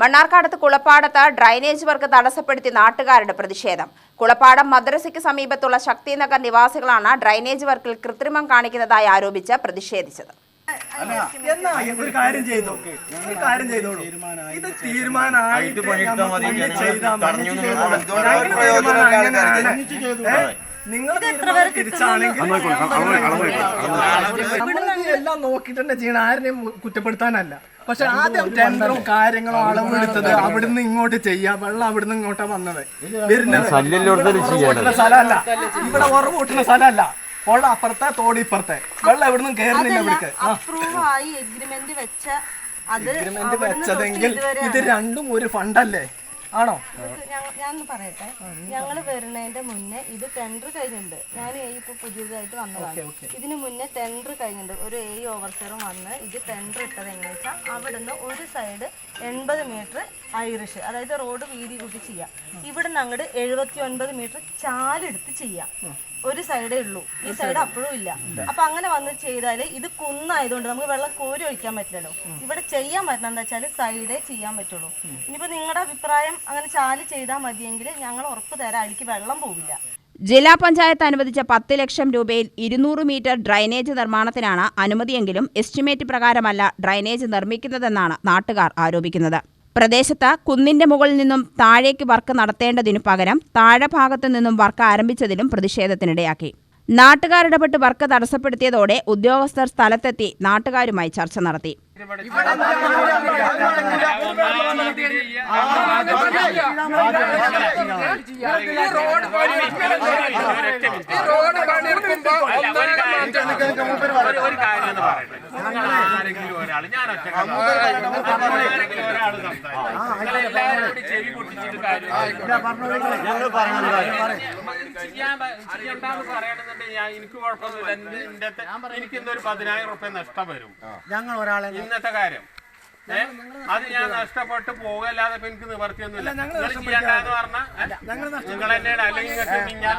മണ്ണാർക്കാടത്ത് കുളപ്പാടത്ത് drainage work തടസ്സപ്പെടുത്തി നാട്ടുകാരുടെ പ്രതിഷേധം. കുളപ്പാടം മദ്രസയ്ക്ക് സമീപത്തുള്ള ശക്തിനഗർ നിവാസികളാണ് ഡ്രൈനേജ് വർക്കിൽ കൃത്രിമം കാണിക്കുന്നതായി ആരോപിച്ച് പ്രതിഷേധിച്ചത്. ഒരു കാര്യം ചെയ്തു? ഒരു കാര്യം ചെയ്തോളൂ. ഇത് തീരുമാനമായിട്ട് ചെയ്താൽ എല്ലാം നോക്കിട്ട് തന്നെ ചെയ്യണം. ആരെയും കുറ്റപ്പെടുത്താനല്ല. പക്ഷെ ആദ്യം ടെൻഡറും കാര്യങ്ങളും അളവ് എടുത്തത് അവിടുന്ന് ഇങ്ങോട്ട് ചെയ്യാ. വെള്ളം അവിടുന്ന് ഇങ്ങോട്ടാ വന്നത്. വരുന്നത് സ്ഥലമല്ല. ഇവിടെ ഉറവ് കൂട്ടുന്ന സ്ഥലമല്ല. പൊള്ള അപ്പുറത്തെ തോടി ഇപ്പുറത്തെ. വെള്ളം എവിടുന്നും കയറുന്നില്ല ഇവിടേക്ക്. അപ്രൂവ് ആയി എഗ്രിമെന്റ് വെച്ച അത് എഗ്രിമെന്റ് വെച്ചതെങ്കിൽ ഇത് രണ്ടും ഒരു ഫണ്ടല്ലേ ആണോ? ഞാൻ പറയട്ടെ. ഞങ്ങൾ വരുന്നതിന്റെ മുന്നേ ഇത് ടെൻഡർ കഴിഞ്ഞിട്ടുണ്ട്. ഞാൻ ഇപ്പൊ പുതിയതായിട്ട് വന്നതാണ്. ഇതിന് മുന്നേ ടെൻഡർ കഴിഞ്ഞിട്ടുണ്ട്. ഒരു എ ഓവർസറും വന്ന് ഇത് ടെൻഡർ ഇട്ടത് എങ്ങനെ വെച്ചാൽ അവിടുന്ന് ഒരു സൈഡ് എൺപത് മീറ്റർ ഐറിഷ് അതായത് റോഡ് വീതി കൂട്ടി ചെയ്യാം. ഇവിടുന്ന് അങ്ങോട്ട് എഴുപത്തി ഒൻപത് മീറ്റർ ചാലെടുത്ത് ചെയ്യാം. ഒരു സൈഡേ ഉള്ളൂ. ഈ സൈഡ് അപ്പോഴും ഇല്ല. അപ്പൊ അങ്ങനെ വന്ന് ചെയ്താൽ ഇത് കുന്നായതുകൊണ്ട് നമുക്ക് വെള്ളം കോരി ഒഴിക്കാൻ പറ്റില്ലല്ലോ. ഇവിടെ ചെയ്യാൻ പറ്റണം എന്താ വെച്ചാൽ സൈഡേ ചെയ്യാൻ പറ്റുള്ളൂ. ഇനിയിപ്പോ നിങ്ങളുടെ അഭിപ്രായം അങ്ങനെ ചാൽ ചെയ്താൽ മതിയെങ്കിൽ ഞങ്ങൾ ഉറപ്പ് തരാം അതിലേക്ക് വെള്ളം പോവില്ല. ജില്ലാ പഞ്ചായത്ത് അനുവദിച്ച പത്ത് ലക്ഷം രൂപയിൽ ഇരുന്നൂറ് മീറ്റർ ഡ്രൈനേജ് നിർമ്മാണത്തിനാണ് അനുമതിയെങ്കിലും എസ്റ്റിമേറ്റ് പ്രകാരമല്ല ഡ്രൈനേജ് നിർമ്മിക്കുന്നതെന്നാണ് നാട്ടുകാർ ആരോപിക്കുന്നത്. പ്രദേശത്ത് കുന്നിന്റെ മുകളിൽ നിന്നും താഴേക്ക് വർക്ക് നടത്തേണ്ടതിനു പകരം താഴെഭാഗത്തു നിന്നും വർക്ക് ആരംഭിച്ചതിലും പ്രതിഷേധത്തിനിടയാക്കി. നാട്ടുകാരിടപെട്ട് വർക്ക് തടസ്സപ്പെടുത്തിയതോടെ ഉദ്യോഗസ്ഥർ സ്ഥലത്തെത്തി നാട്ടുകാരുമായി ചർച്ച നടത്തി എന്ന് പറയട്ടെ നിങ്ങൾ ആരെങ്കിലും ഞാൻ എനിക്ക് കുഴപ്പമൊന്നുമില്ല എനിക്ക് ഇന്നൊരു പതിനായിരം റുപ്യ നഷ്ടം വരും ഞങ്ങൾ ഒരാളെ ഇന്നത്തെ കാര്യം അത് ഞാൻ നഷ്ടപ്പെട്ട് പോകല്ലാതെ എനിക്ക് നിവർത്തിയൊന്നുമില്ല നിങ്ങൾ തന്നെയാണ്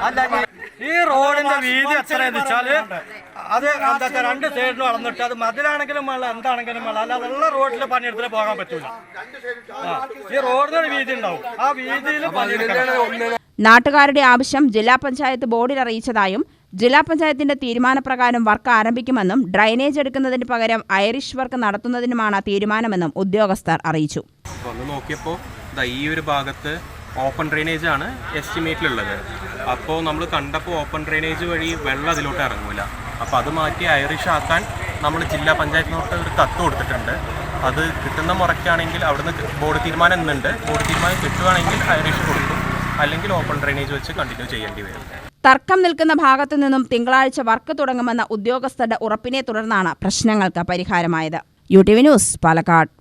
അല്ലെങ്കിൽ ഈ റോഡിന്റെ വീതി എത്രയെന്ന് വെച്ചാൽ അത് എന്താ രണ്ട് സൈഡിലും അളന്നിട്ട് അത് മതിലാണെങ്കിലും വേണം എന്താണെങ്കിലും വേണം. അല്ലാതെ ഉള്ള റോഡിൽ പണിയെടുത്തിട്ട് പോകാൻ പറ്റൂല. ഈ റോഡിന് ഒരു വീതി ഉണ്ടാവും. ആ വീതിയിൽ പണിയെടുക്കണം. നാട്ടുകാരുടെ ആവശ്യം ജില്ലാ പഞ്ചായത്ത് ബോർഡിൽ അറിയിച്ചതായും ജില്ലാ പഞ്ചായത്തിന്റെ തീരുമാനപ്രകാരം വർക്ക് ആരംഭിക്കുമെന്നും ഡ്രൈനേജ് എടുക്കുന്നതിന് പകരം ഐറിഷ് വർക്ക് നടത്തുന്നതിനുമാണ് തീരുമാനമെന്നും ഉദ്യോഗസ്ഥർ അറിയിച്ചു. വന്ന് നോക്കിയപ്പോൾ ദാ ഈ ഒരു ഭാഗത്ത് ഓപ്പൺ ഡ്രെയിനേജ് ആണ് എസ്റ്റിമേറ്റിലുള്ളത് അപ്പോൾ നമ്മൾ കണ്ടപ്പോൾ ഓപ്പൺ ഡ്രെയിനേജ് വഴി വെള്ളം അതിലോട്ട് ഇറങ്ങൂല. അപ്പോൾ അത് മാറ്റി ഐറിഷ് ആക്കാൻ നമ്മൾ ജില്ലാ പഞ്ചായത്തിനോട്ട് ഒരു കത്ത് കൊടുത്തിട്ടുണ്ട്. അത് കിട്ടുന്ന മുറയ്ക്കാണെങ്കിൽ അവിടുന്ന് ബോർഡ് തീരുമാനം എന്നുണ്ട്. ബോർഡ് തീരുമാനം കിട്ടുകയാണെങ്കിൽ ഐറിഷ് കൊടുക്കും. അല്ലെങ്കിൽ ഓപ്പൺ ഡ്രെയിനേജ് വെച്ച് കണ്ടിന്യൂ ചെയ്യേണ്ടി വരും. തർക്കം നിൽക്കുന്ന ഭാഗത്തു നിന്നും തിങ്കളാഴ്ച വർക്ക് തുടങ്ങുമെന്ന ഉദ്യോഗസ്ഥരുടെ ഉറപ്പിനെ തുടർന്നാണ് പ്രശ്നങ്ങൾക്ക് പരിഹാരമായത്. U T V news Palakkad.